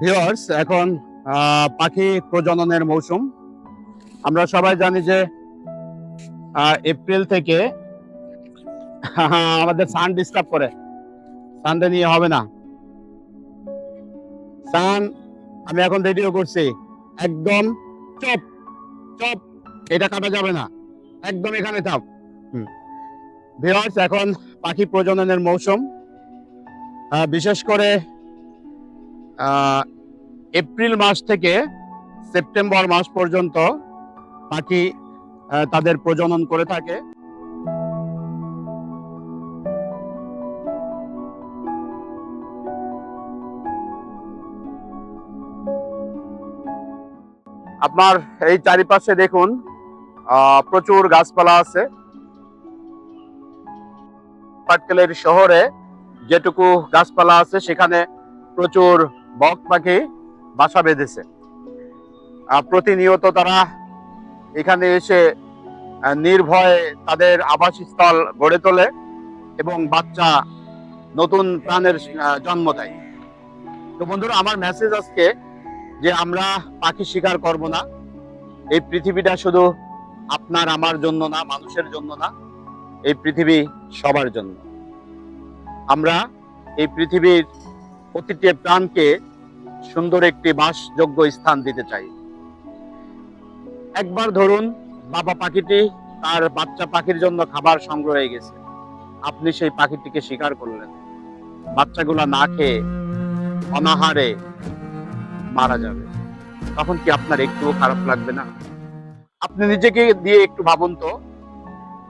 Viewers এখন পাখি প্রজননের মৌসুম। আমরা সবাই জানি যে এপ্রিল থেকে আমাদের সান ডিস্টার্ব করে। সানডে নিয়ে হবে না। সান, আমি এখন রেডিও করছি। একদম চপ চপ, এটা কাটা যাবে না। একদম এখানে থাক ভিউয়ার্স এখন পাখি প্রজননের মৌসুম। বিশেষ করে এপ্রিল মাস থেকে সেপ্টেম্বর মাস পর্যন্ত পাখি তাদের প্রজনন করে থাকে। আপনার এই চারিপাশে দেখুন প্রচুর গাছপালা আছে। পাটকেলের শহরে যেটুকু গাছপালা আছে, সেখানে প্রচুর বক পাখি বাসা বেঁধেছে। প্রতিনিয়ত তারা এখানে এসে নির্ভয়ে তাদের আবাসস্থল গড়ে তোলে এবং বাচ্চা নতুন প্রাণের জন্ম দেয়। তো বন্ধুরা, আমার মেসেজ আজকে যে আমরা পাখি শিকার করব না, এই পৃথিবীটা শুধু আপনার, আমার জন্য না, মানুষের জন্য না, এই পৃথিবী সবার জন্য। আমরা এই পৃথিবীর প্রতিটি প্রাণকে সুন্দর একটি বাসযোগ্য স্থান দিতে চাই। একবার ধরুন, বাবা পাখিটি তার বাচ্চা পাখির জন্য খাবার সংগ্রহে গেছে। আপনি সেই পাখিটিকে শিকার করলেন। বাচ্চাগুলা না খেয়ে অনাহারে মারা যাবে। তখন কি আপনার একটুও খারাপ লাগবে না? আপনি নিজেকে দিয়ে একটু ভাবুন তো,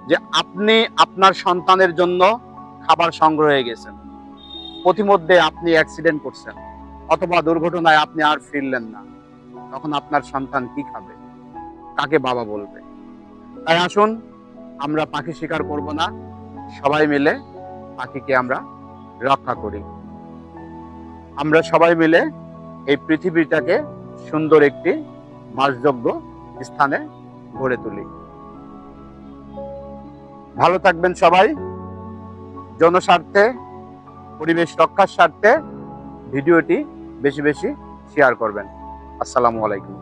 যে আপনি আপনার সন্তানের জন্য খাবার সংগ্রহে গেছেন। পথিমধ্যে আপনি অ্যাক্সিডেন্ট করছেন, অথবা দুর্ঘটনায় আপনি আর ফিরলেন না। তখন আপনার সন্তান কি খাবে? কাকে বাবা বলবে? তাই আসুন, আমরা পাখি শিকার করব না। সবাই মিলে পাখিকে আমরা রক্ষা করি। আমরা সবাই মিলে এই পৃথিবীটাকে সুন্দর একটি বাসযোগ্য স্থানে গড়ে তুলি। ভালো থাকবেন সবাই। জনস্বার্থে পরিবেশ রক্ষার স্বার্থে ভিডিওটি বেশি বেশি শেয়ার করবেন। আসসালামু আলাইকুম।